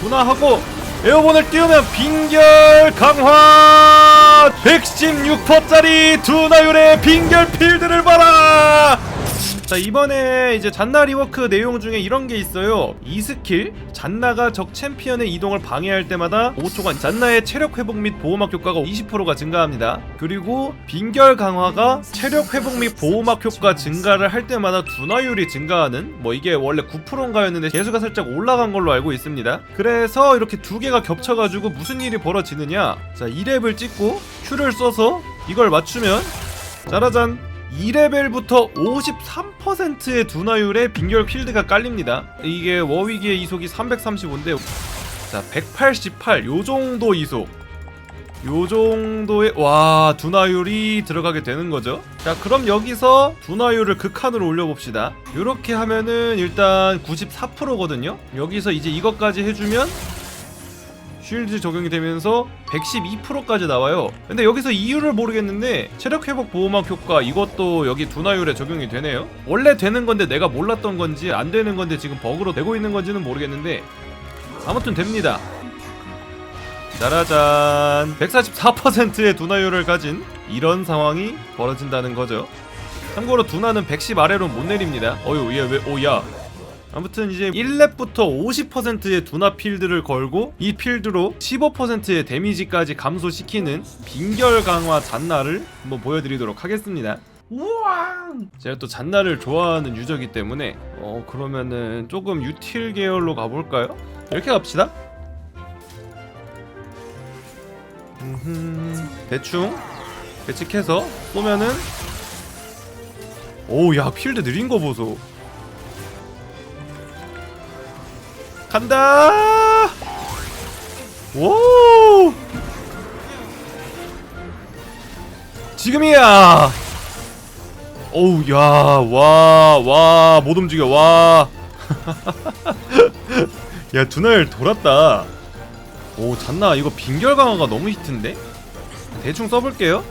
분화하고 에어본을 띄우면 빙결 강화! 116%짜리 두나율의 빙결 필드를 봐라 자 이번에 이제 잔나 리워크 내용 중에 이런 게 있어요. 이 스킬 잔나가 적 챔피언의 이동을 방해할 때마다 5초간 잔나의 체력 회복 및 보호막 효과가 20%가 증가합니다. 그리고 빙결 강화가 체력 회복 및 보호막 효과 증가를 할 때마다 둔화율이 증가하는 뭐 이게 원래 9%인가였는데 개수가 살짝 올라간 걸로 알고 있습니다. 그래서 이렇게 두 개가 겹쳐가지고 무슨 일이 벌어지느냐. 자 2렙을 찍고 Q를 써서 이걸 맞추면 짜라잔 2레벨부터 53%의 둔화율의 빙결 필드가 깔립니다. 이게 워위기의 이속이 335인데 자, 188 요정도 이속. 요 정도의 와 둔화율이 들어가게 되는 거죠. 자 그럼 여기서 둔화율을 극한으로 올려봅시다. 이렇게 하면은 일단 94%거든요. 여기서 이제 이것까지 해주면 쉴드 적용이 되면서 112%까지 나와요. 근데 여기서 이유를 모르겠는데 체력 회복 보호막 효과 이것도 여기 둔화율에 적용이 되네요. 원래 되는 건데 내가 몰랐던 건지 안 되는 건데 지금 버그로 되고 있는 건지는 모르겠는데 아무튼 됩니다. 짜라잔 144%의 둔화율을 가진 이런 상황이 벌어진다는 거죠. 참고로 둔화는 110 아래로 못 내립니다. 어유 얘왜 오야 아무튼 이제 1렙부터 50%의 두나 필드를 걸고 이 필드로 15%의 데미지까지 감소시키는 빙결 강화 잔나를 한번 보여드리도록 하겠습니다. 우와! 제가 또 잔나를 좋아하는 유저이기 때문에 어 그러면은 조금 유틸 계열로 가볼까요? 이렇게 갑시다. 음흠, 대충 예측해서 쏘면은 오야 필드 느린 거 보소. 간다! 오! 지금이야! 어우, 야, 와, 와, 못 움직여, 와. 야, 두날 돌았다. 오, 잤나? 이거 빙결 강화가 너무 히트인데? 대충 써볼게요.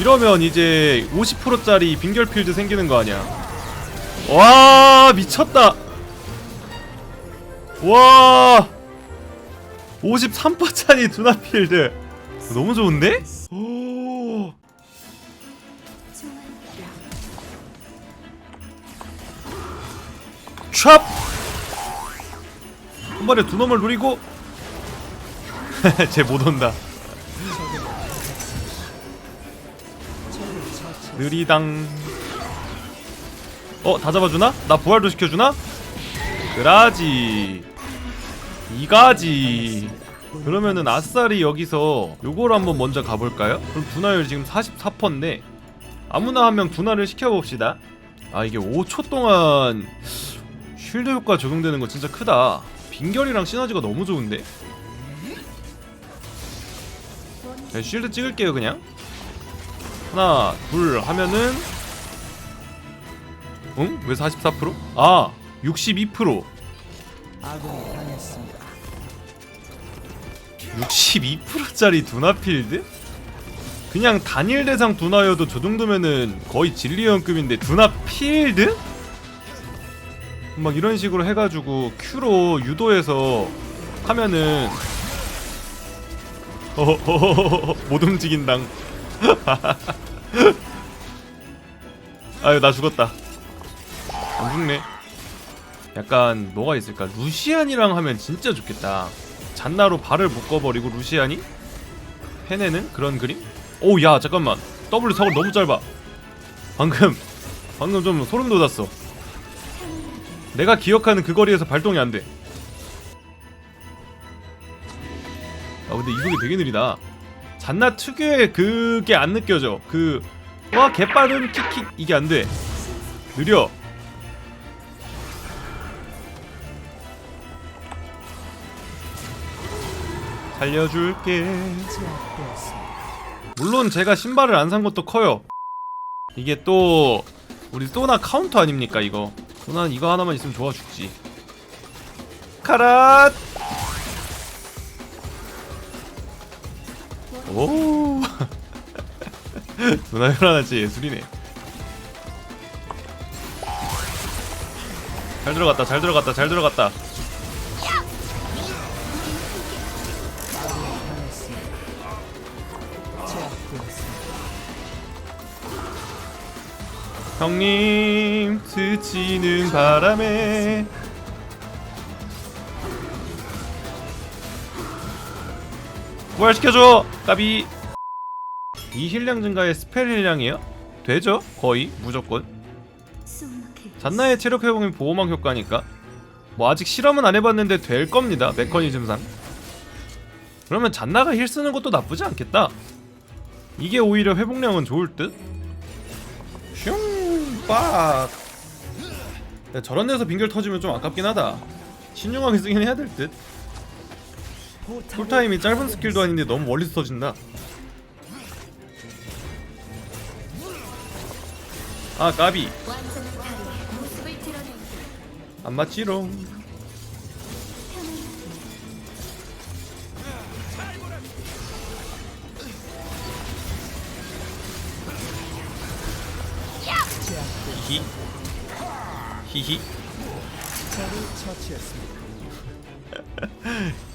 이러면 이제 50%짜리 빙결 필드 생기는 거 아니야? 와 미쳤다 와 53%짜리 두나필드 너무 좋은데? 오. 촥! 한 번에 두 놈을 노리고 쟤 못 온다 느리당 어, 다 잡아주나? 나 부활도 시켜주나? 그라지 이가지 그러면은 아싸리 여기서 요걸 한번 먼저 가볼까요? 그럼 분화율 지금 44%인데 아무나 한 명 분화를 시켜봅시다 아 이게 5초 동안 쉴드 효과 적용되는 거 진짜 크다 빙결이랑 시너지가 너무 좋은데? 네, 쉴드 찍을게요 그냥 하나 둘 하면은 응? 왜 44%? 아, 62%. 아군이 당했습니다. 62%짜리 두나필드? 그냥 단일 대상 두나여도 저 정도면은 거의 진리언급인데 두나필드? 막 이런 식으로 해가지고 Q로 유도해서 하면은 못 움직인당 아유 나 죽었다 안 죽네. 약간 뭐가 있을까? 루시안이랑 하면 진짜 좋겠다. 잔나로 발을 묶어버리고 루시안이 해내는 그런 그림? 오, 야, 잠깐만. W 사고 너무 짧아. 방금, 방금 좀 소름 돋았어. 내가 기억하는 그 거리에서 발동이 안 돼. 아, 근데 이속이 되게 느리다. 잔나 특유의 그게 안 느껴져. 그, 와, 개빠른 킥킥 이게 안 돼. 느려. 살려줄게. 제압되었습니다. 물론 제가 신발을 안 산 것도 커요. 이게 또 우리 또나 카운터 아닙니까 이거? 또난 이거 하나만 있으면 좋아 죽지. 카랏. 오. 누나 하나 진짜 예술이네. 잘 들어갔다 잘 들어갔다 잘 들어갔다. 형님 스치는 바람에. 부활시켜줘 까비. 이 힐량 증가에 스펠 힐량이요? 되죠? 거의 무조건. 잔나의 체력 회복이 보호막 효과니까. 뭐 아직 실험은 안 해봤는데 될 겁니다 메커니즘상. 그러면 잔나가 힐 쓰는 것도 나쁘지 않겠다. 이게 오히려 회복량은 좋을 듯? 슝 빡. 야, 저런 데서 빙결 터지면 좀 아깝긴 하다. 신중하게 쓰긴 해야 될 듯. 쿨타임이 짧은 스킬도 아닌데 너무 멀리서 터진다. 아 까비. 안 맞지롱. 히히.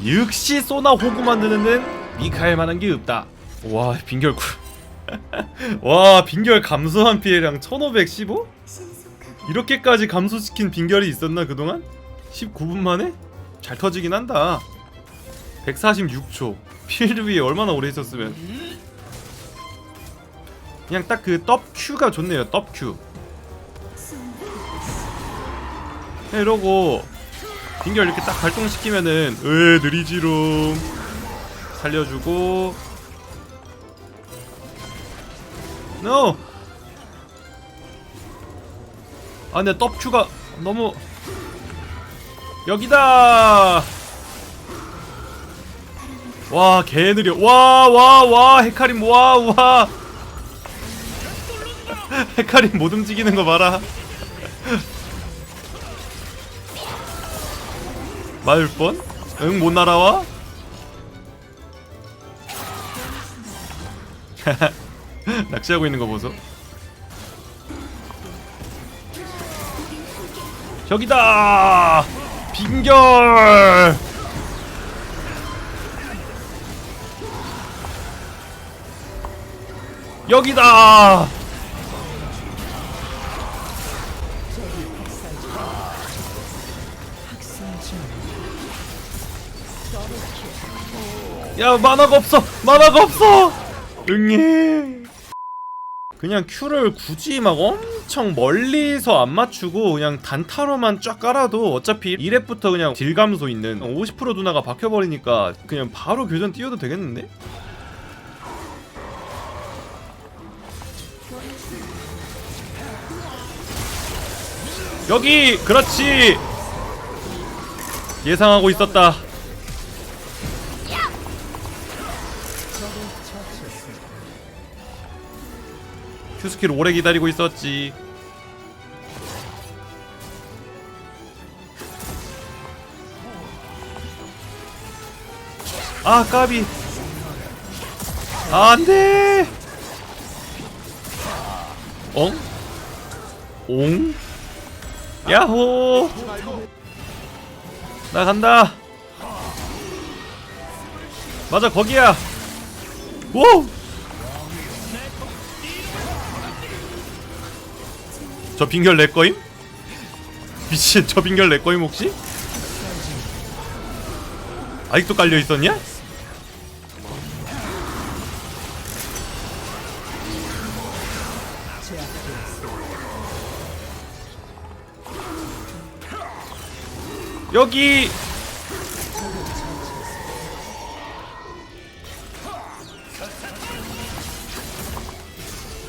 역시 소나 호구 만드는 데는 미카엘 만한 게 없다. 와 빙결 쿨. 와 빙결 감소한 피해량 1515? 신속하고 이렇게까지 감소시킨 빙결이 있었나 그동안? 19분 만에? 잘 터지긴 한다 146초 필드 위에 얼마나 오래 있었으면 그냥 딱 그 떡큐가 좋네요 떡큐 이러고 빙결 이렇게 딱 발동시키면은 으 느리지롱. 살려주고. NO! 아 근데 떡큐가 너무 여기다! 와 개느려. 와와와 헤카림. 와와. 헤카림 못 움직이는 거 봐라 맞을 뻔? 응 못 날아와? 낚시하고 있는 거 보소 저기다 빙결 여기다 야 만화가 없어. 만화가 없어. 응애. 그냥 큐를 굳이 막 엄청 멀리서 안 맞추고 그냥 단타로만 쫙 깔아도 어차피 1렙부터 그냥 딜 감소 있는 50% 누나가 박혀버리니까 그냥 바로 교전 띄워도 되겠는데? 여기! 그렇지 예상하고 있었다. 큐스킬 오래 기다리고 있었지. 아 까비. 아, 안돼. 엉? 옹? 야호. 나 간다. 맞아 거기야. 오. 저 빙결 내 거임? 미친 저 빙결 내 거임 혹시? 아직도 깔려 있었냐? 여기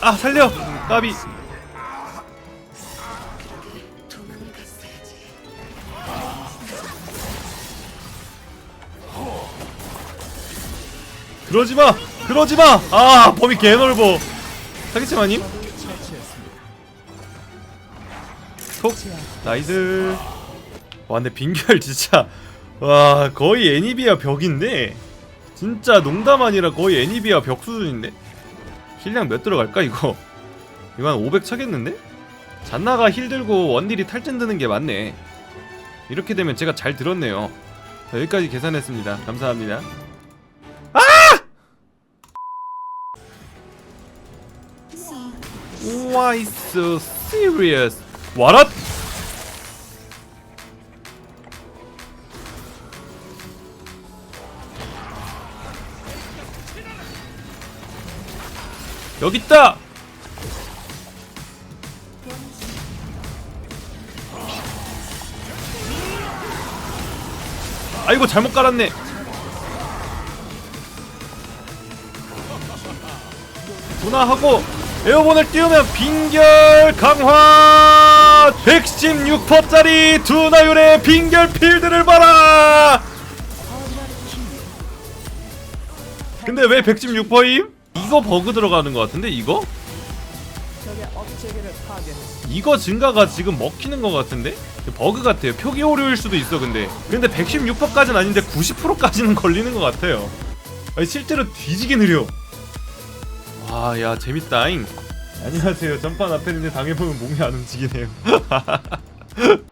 아 살려 까비. 그러지마 그러지마. 아 범위 개넓어. 사기치마님? 처치했습니다. 톡 나이스 와 근데 빙결 진짜. 와 거의 애니비아 벽인데? 진짜 농담 아니라 거의 애니비아 벽 수준인데? 힐량 몇 들어갈까 이거? 이거 한 500 차겠는데? 잔나가 힐 들고 원딜이 탈진 드는 게 맞네. 이렇게 되면 제가 잘 들었네요. 자, 여기까지 계산했습니다. 감사합니다. Why so serious? What? 여기 있다. 아이고 잘못 깔았네. 분화하고 에어본을 띄우면 빈결 강화 116%짜리 두나율의 빈결 필드를 봐라 근데 왜 116%임? 이거 버그 들어가는 것 같은데 이거? 이거 증가가 지금 먹히는 것 같은데? 버그 같아요. 표기 오류일 수도 있어 근데. 근데 116%까지는 아닌데 90%까지는 걸리는 것 같아요. 아니, 실제로 뒤지게 느려. 와 야 재밌다잉. 안녕하세요. 전판 앞에 있는데 당해보면 몸이 안 움직이네요